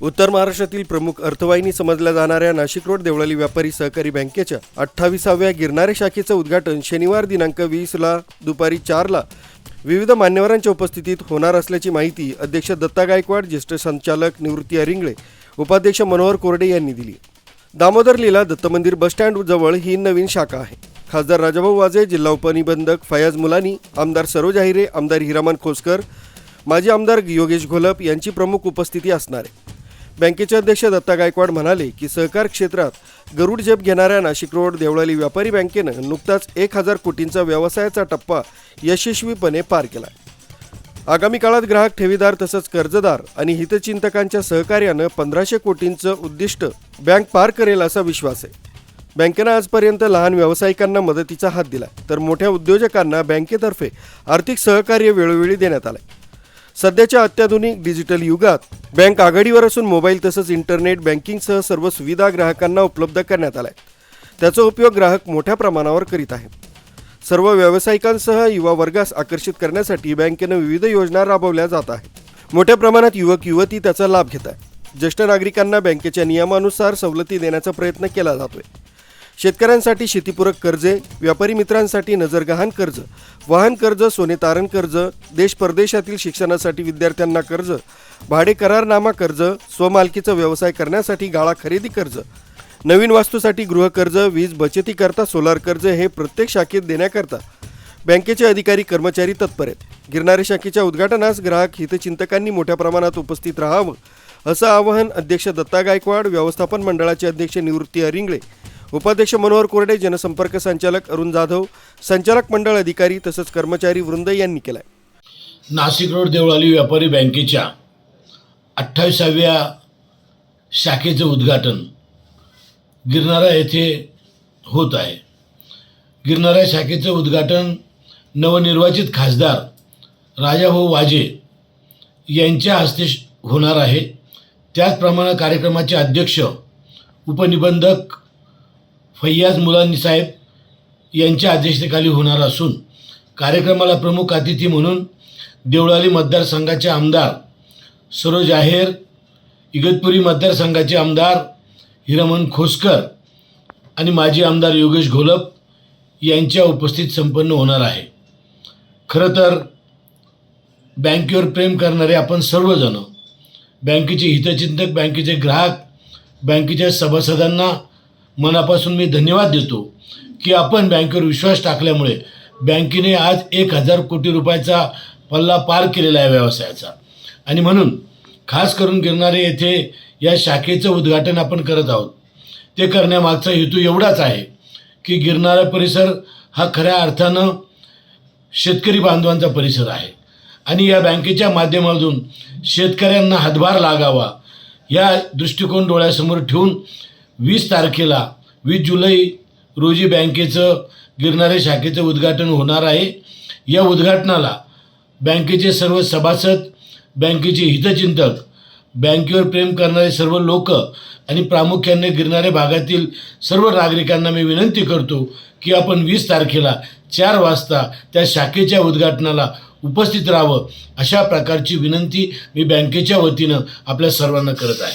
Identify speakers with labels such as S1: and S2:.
S1: उत्तर महाराष्ट्रातील प्रमुख अर्थवाहिनी समजल्या जाणाऱ्या नाशिक रोड देवळाली व्यापारी सहकारी बँकेच्या अठ्ठावीसाव्या गिरणारे शाखेचं उद्घाटन शनिवार दिनांक वीसला दुपारी चारला विविध मान्यवरांच्या उपस्थितीत होणार असल्याची माहिती अध्यक्ष दत्ता गायकवाड ज्येष्ठ संचालक निवृत्ती अरिंगळे उपाध्यक्ष मनोहर कोरडे यांनी दिली. दामोदर लीला दत्त मंदिर बसस्टँड जवळ ही नवीन शाखा आहे. खासदार राजाभाऊ वाजे जिल्हा उपनिबंधक फयाज मुलानी आमदार सरोज आहिरे आमदार हिरामन खोसकर माजी आमदार योगेश घोलप यांची प्रमुख उपस्थिती असणार आहे. बँकेचे अध्यक्ष दत्ता गायकवाड म्हणाले की सहकार क्षेत्रात गरुड झेप घेणाऱ्या नाशिक रोड देवळाली व्यापारी बँकेनं नुकताच एक हजार कोटींचा व्यवसायाचा टप्पा यशस्वीपणे पार केला आगामी काळात ग्राहक ठेवीदार तसंच कर्जदार आणि हितचिंतकांच्या सहकार्यानं पंधराशे कोटींचं उद्दिष्ट बँक पार करेल असा विश्वास आहे. बँकेनं आजपर्यंत लहान व्यावसायिकांना मदतीचा हात दिला तर मोठ्या उद्योजकांना बँकेतर्फे आर्थिक सहकार्य वेळोवेळी देण्यात आलंय. सध्याच्या अत्याधुनिक डिजिटल युगात बँक आघाडीवर असून मोबाईल तसंच इंटरनेट बँकिंगसह सर्व सुविधा ग्राहकांना उपलब्ध करण्यात आल्या आहेत. त्याचा उपयोग ग्राहक मोठ्या प्रमाणावर करीत आहेत. सर्व व्यावसायिकांसह युवा वर्गास आकर्षित करण्यासाठी बँकेनं विविध योजना राबवल्या जात आहेत. मोठ्या प्रमाणात युवक युवती त्याचा लाभ घेत आहेत. ज्येष्ठ नागरिकांना बँकेच्या नियमानुसार सवलती देण्याचा प्रयत्न केला जातोय. शेतकऱ्यांसाठी शेतीपूरक कर्जे व्यापारी मित्रांसाठी नजरगहाण कर्ज वाहन कर्ज सोने तारण कर्ज देश परदेशातील शिक्षणासाठी विद्यार्थ्यांना कर्ज भाडे करारनामा कर्ज स्वमालकीचा व्यवसाय करण्यासाठी गाळा खरेदी कर्ज नवीन वास्तूसाठी गृहकर्ज वीज बचतीकरता सोलार कर्ज हे प्रत्येक शाखेत देण्याकरता बँकेचे अधिकारी कर्मचारी तत्पर आहेत गिरणारे शाखेच्या उद्घाटनास ग्राहक हितचिंतकांनी मोठ्या प्रमाणात उपस्थित राहावं असं आवाहन अध्यक्ष दत्ता गायकवाड व्यवस्थापन मंडळाचे अध्यक्ष निवृत्ती अरिंगळे उपाध्यक्ष मनोहर कोरडे जनसंपर्क संचालक अरुण जाधव संचालक मंडळ अधिकारी तसंच कर्मचारी वृंद यांनी केलं
S2: नाशिक रोड देवळाली व्यापारी बँकेच्या अठ्ठावीसाव्या शाखेचं उद्घाटन गिरनारा येथे होत आहे. गिरनारा शाखेचं उद्घाटन नवनिर्वाचित खासदार राजाभाऊ वाजे यांच्या हस्ते होणार आहे. त्याचप्रमाणे कार्यक्रमाचे अध्यक्ष उपनिबंधक फैयाज मुलानी साहेब यांच्या अध्यक्षतेखाली होणार असून कार्यक्रमाला प्रमुख अतिथी म्हणून देवळाली मतदारसंघाचे आमदार सरोज आहेर इगतपुरी मतदारसंघाचे आमदार हिरमन खोसकर आणि माजी आमदार योगेश घोलप यांच्या उपस्थित संपन्न होणार आहे. खरं तर बँकेवर प्रेम करणारे आपण सर्वजण बँकेचे हितचिंतक बँकेचे ग्राहक बँकेच्या सभासदांना मनापासून मी धन्यवाद देतो की आपण बँकेवर विश्वास टाकल्यामुळे बँकेने आज एक हजार कोटी रुपयाचा पल्ला पार केलेला आहे व्यवसायाचा. आणि म्हणून खास करून गिरणारे येथे या शाखेचं उद्घाटन आपण करत आहोत. ते करण्यामागचा हेतू एवढाच आहे की गिरणारा परिसर हा खऱ्या अर्थानं शेतकरी बांधवांचा परिसर आहे. आणि या बँकेच्या माध्यमातून शेतकऱ्यांना हातभार लागावा या दृष्टिकोन डोळ्यासमोर ठेवून वीस तारखेला वीस जुलै रोजी बँकेचं गिरणारे शाखेचं उद्घाटन होणार आहे. या उद्घाटनाला बँकेचे सर्व सभासद बँकेचे हितचिंतक बँकेवर प्रेम करणारे सर्व लोक आणि प्रामुख्याने गिरणारे भागातील सर्व नागरिकांना मी विनंती करतो की आपण वीस तारखेला चार वाजता त्या शाखेच्या उद्घाटनाला उपस्थित राहावं अशा प्रकारची विनंती मी बँकेच्या वतीनं आपल्या सर्वांना करत आहे.